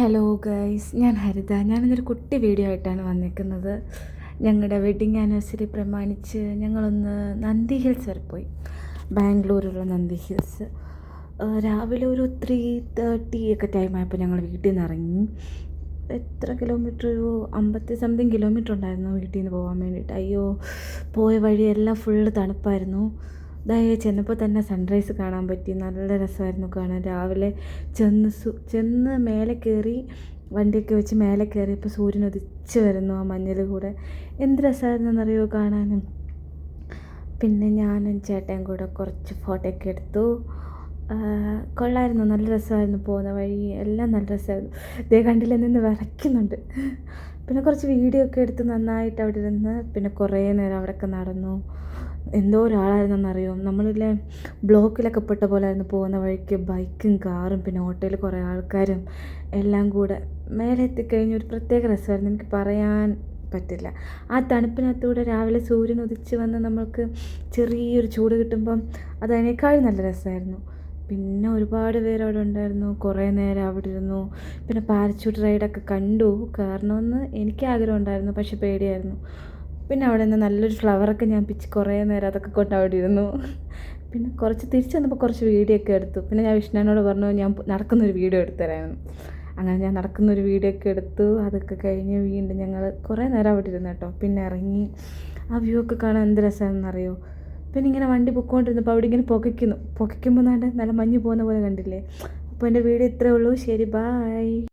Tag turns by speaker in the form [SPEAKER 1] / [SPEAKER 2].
[SPEAKER 1] Hello guys ഞാൻ ഹരിത. ഞാനിന്നൊരു കുട്ടി video ആയിട്ടാണ് വന്നിരിക്കുന്നത് ഞങ്ങളുടെ വെഡിങ് ആനിവേഴ്സറി പ്രമാണിച്ച് ഞങ്ങളൊന്ന് നന്ദി ഹിൽസ് വരെ പോയി. ബാംഗ്ലൂരുള്ള നന്ദി ഹിൽസ് രാവിലെ ഒരു ത്രീ തേർട്ടി ഒക്കെ ടൈം ആയപ്പോൾ ഞങ്ങൾ വീട്ടിൽ നിന്ന് ഇറങ്ങി. എത്ര കിലോമീറ്റർ ഒരു അമ്പത്തി സംതിങ് കിലോമീറ്റർ ഉണ്ടായിരുന്നു വീട്ടിൽ നിന്ന് പോകാൻ വേണ്ടിയിട്ട്. അയ്യോ പോയ വഴിയെല്ലാം ഫുള്ള് തണുപ്പായിരുന്നു. ഇതായി ചെന്നപ്പോൾ തന്നെ സൺറൈസ് കാണാൻ പറ്റി. നല്ല രസമായിരുന്നു കാണാൻ. രാവിലെ ചെന്ന് ചെന്ന് മേലെ കയറി വണ്ടിയൊക്കെ വെച്ച് മേലെ കയറിയപ്പോൾ സൂര്യൻ ഉദിച്ച് വരുന്നു ആ മഞ്ഞിൽ കൂടെ. എന്ത് രസമായിരുന്നെന്നറിയോ കാണാനും? പിന്നെ ഞാനും ചേട്ടൻ കൂടെ കുറച്ച് ഫോട്ടോ ഒക്കെ എടുത്തു. കൊള്ളായിരുന്നു. നല്ല രസമായിരുന്നു പോകുന്ന വഴി. എല്ലാം നല്ല രസമായിരുന്നു. ദേ കണ്ടില്ല നിന്ന് വിറയ്ക്കുന്നുണ്ട് പിന്നെ കുറച്ച് വീഡിയോ ഒക്കെ എടുത്ത് നന്നായിട്ട് അവിടെ ഇരുന്ന് പിന്നെ കുറേ നേരം അവിടെയൊക്കെ നടന്നു. എന്തോ ഒരാളായിരുന്നെന്നറിയോ? നമ്മളില്ലേ ബ്ലോക്കിലൊക്കെ പെട്ട പോലെ ആയിരുന്നു പോകുന്ന വഴിക്ക് ബൈക്കും കാറും പിന്നെ ഓട്ടോയിൽ കുറേ ആൾക്കാരും എല്ലാം കൂടെ മേലെ എത്തിക്കഴിഞ്ഞ ഒരു പ്രത്യേക രസമായിരുന്നു. എനിക്ക് പറയാൻ പറ്റില്ല. ആ തണുപ്പിനകത്തൂടെ രാവിലെ സൂര്യൻ ഉദിച്ച് വന്ന് നമ്മൾക്ക് ചെറിയൊരു ചൂട് കിട്ടുമ്പം അതതിനേക്കാളും നല്ല രസമായിരുന്നു. പിന്നെ ഒരുപാട് പേര് അവിടെ ഉണ്ടായിരുന്നു. കുറേ നേരം അവിടെ ഇരുന്നു. പിന്നെ പാരച്യൂട്ട് റൈഡൊക്കെ കണ്ടു. കയറണമെന്ന് എനിക്ക് ആഗ്രഹം ഉണ്ടായിരുന്നു. പക്ഷെ പേടിയായിരുന്നു. പിന്നെ അവിടെ നിന്ന് നല്ലൊരു ഫ്ലവറൊക്കെ ഞാൻ പിച്ച് കുറേ നേരം അതൊക്കെ കൊണ്ട് അവിടെ ഇരുന്നു. പിന്നെ കുറച്ച് തിരിച്ച് വന്നപ്പോൾ കുറച്ച് വീഡിയോ ഒക്കെ എടുത്തു. പിന്നെ ഞാൻ വിഷ്ണുവിനോട് പറഞ്ഞു ഞാൻ നടക്കുന്നൊരു വീഡിയോ എടുത്തു അങ്ങനെ ഞാൻ നടക്കുന്നൊരു വീഡിയോ ഒക്കെ എടുത്തു. അതൊക്കെ കഴിഞ്ഞ് വീണ്ടും ഞങ്ങൾ കുറേ നേരം അവിടെ ഇരുന്നു കേട്ടോ. പിന്നെ ഇറങ്ങി. ആ വ്യൂ ഒക്കെ കാണാൻ എന്ത് രസമാണെന്നറിയോ? പിന്നെ ഇങ്ങനെ വണ്ടി പൊക്കോണ്ടിരുന്നപ്പോൾ അവിടെ ഇങ്ങനെ പുകയ്ക്കുന്നു. പുകയ്ക്കുമ്പോൾ നല്ല മഞ്ഞ് പോകുന്ന പോലെ കണ്ടില്ലേ? അപ്പോൾ എന്റെ വീഡിയോ ഇത്രയേ ഉള്ളൂ. ശരി ബായ്